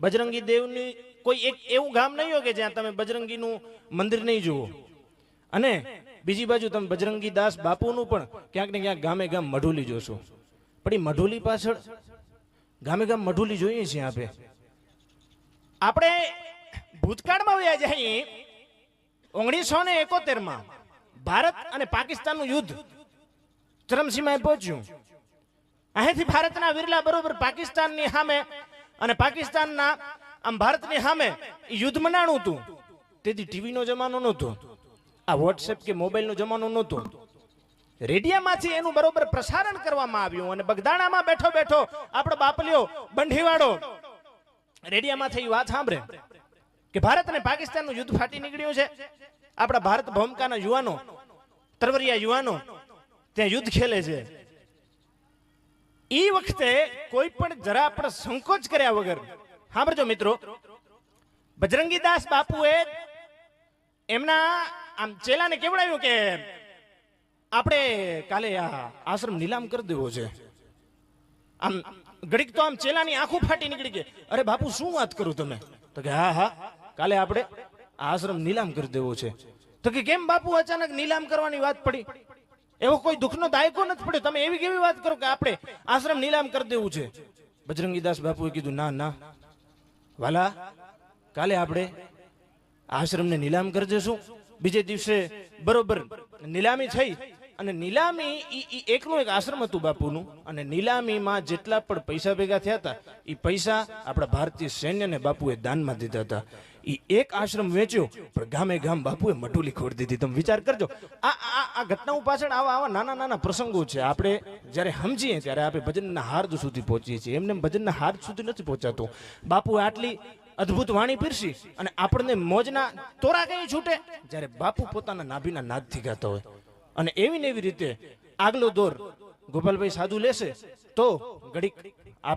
બજરંગી દેવની કોઈ એક એવું ગામ નહીં હોય કે જ્યાં તમે બજરંગીનું મંદિર નહીં જુઓ. અને બીજી બાજુ તમે બજરંગી દાસ બાપુનું પણ ક્યાંક ને ક્યાંક ગામે ગામ મઢુલી જોશો. પણ એ મઢુલી પાછળ ગામે ગામ મઢુલી જોઈએ છીએ આપણે આપણે ભૂતકાળમાં વયા જઈએ ઓગણીસો ને એકોતેરમાં ભારત અને પાકિસ્તાનનું યુદ્ધ ચરમસીમાએ પહોંચ્યું. અહીંથી ભારતના વિરલા બરોબર પાકિસ્તાનની સામે અને પાકિસ્તાનના આમ ભારતની સામે યુદ્ધ મનાણું હતું. તેથી ટીવીનો જમાનો નહોતો. આ વોટ્સએપ કે મોબાઈલનો જમાનો નહોતો. રેડિયામાંથી એનું બરોબર પ્રસારણ કરવામાં આવ્યું અને બગદાણામાં બેઠો બેઠો આપણો બાપલિયો બંઢીવાડો રેડિયામાંથી વાત સાંભળે કે ભારત અને પાકિસ્તાનનું યુદ્ધ ફાટી નીકળ્યું છે. આપણા ભારત ભૂમિકાના યુવાનો, તરવરિયા યુવાનો ત્યાં યુદ્ધ ખેલે છે. ઈ વખતે કોઈ પણ જરા પણ સંકોચ કર્યા વગર, સાંભળજો મિત્રો, બજરંગીદાસ બાપુએ એમના આમ ચેલાને કેવડાવ્યું કે આપણે કાલે આ આશ્રમ નીલામ કરી દેવો છે. આમ ઘડીક તો આમ ચેલાની આંખો ફાટી નીકળી ગઈ. અરે બાપુ, શું વાત કરું તમે? તો કે હા હા, કાલે આપણે આશ્રમ નીલામ કરી દેવો છે. તો કે કેમ બાપુ અચાનક નીલામ કરવાની વાત પડી? એવો કોઈ દુઃખનો દાયકો નથી પડ્યો. તમે એવી કેવી વાત કરો કે આપણે આશ્રમ નીલામ કરી દેવું છે? બજરંગીદાસ બાપુએ કીધું, ના ના. વાલા, કાલે આપણે આશ્રમને નીલામ કરી દેશું. બીજે દિવસે બરોબર નીલામી થઈ અને નીલામી ઈ એકનું એક આશ્રમ હતું બાપુનું અને નીલામીમાં જેટલા પણ પૈસા ભેગા થયા હતા એ પૈસા આપણા ભારતીય સૈન્યને બાપુએ દાનમાં દીધા હતા. ઈ એક આશ્રમ વેચ્યો, પણ ગામે ગામ બાપુએ મટુલી ખોડી દીધી. તમે વિચાર કરજો, આ આ ઘટનાઓ પાછળ આવા આવા નાના નાના પ્રસંગો છે. આપણે જ્યારે સમજીએ ત્યારે આપણે ભજનના હાર્દ સુધી પહોંચીએ છીએ. એમને એમ ભજનના હાર્દ સુધી નથી પહોંચાતું. બાપુએ આટલી અદ્ભુત વાણી પીરસી અને આપણને મોજના તોરા કઈ છૂટે, જ્યારે બાપુ પોતાના નાભીના નાદથી ગાતા હોય. અને એવી ને એવી રીતે આગલો દોર ગોપાલભાઈ સાધુ લેશે, તો ઘડીક